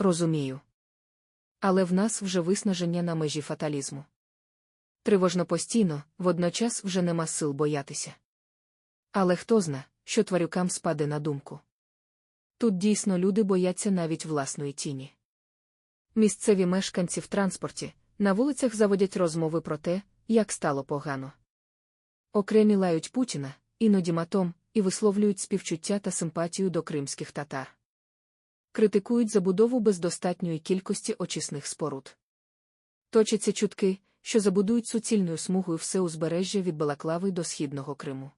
Розумію. Але в нас вже виснаження на межі фаталізму. Тривожно постійно, водночас вже нема сил боятися. Але хто зна, що тварюкам спаде на думку. Тут дійсно люди бояться навіть власної тіні. Місцеві мешканці в транспорті на вулицях заводять розмови про те, як стало погано. Окремі лають Путіна, іноді матом, і висловлюють співчуття та симпатію до кримських татар. Критикують забудову без достатньої кількості очисних споруд. Точаться чутки, що забудують суцільною смугою все узбережжя від Балаклави до Східного Криму.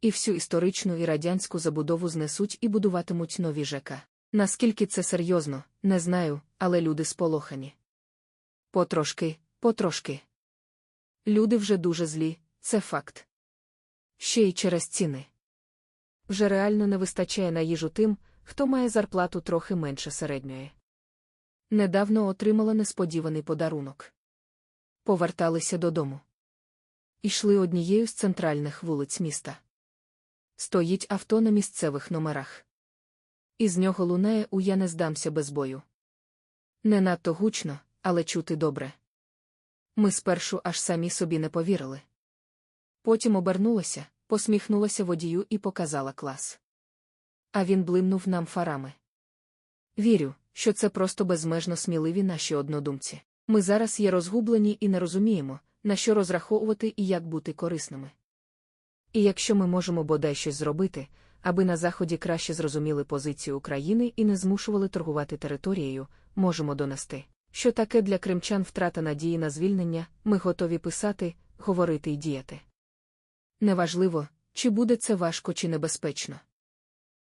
І всю історичну і радянську забудову знесуть і будуватимуть нові ЖК. Наскільки це серйозно, не знаю, але люди сполохані. Потрошки, потрошки. Люди вже дуже злі, це факт. Ще й через ціни. Вже реально не вистачає на їжу тим, хто має зарплату трохи менше середньої. Недавно отримала несподіваний подарунок. Поверталися додому. Ішли однією з центральних вулиць міста. Стоїть авто на місцевих номерах. Із нього лунає у я не здамся без бою. Не надто гучно, але чути добре. Ми спершу аж самі собі не повірили. Потім обернулася, посміхнулася водію і показала клас. А він блимнув нам фарами. Вірю, що це просто безмежно сміливі наші однодумці. Ми зараз є розгублені і не розуміємо, на що розраховувати і як бути корисними. І якщо ми можемо бодай щось зробити, аби на Заході краще зрозуміли позицію України і не змушували торгувати територією, можемо донести, що таке для кримчан втрата надії на звільнення, ми готові писати, говорити і діяти. Неважливо, чи буде це важко чи небезпечно.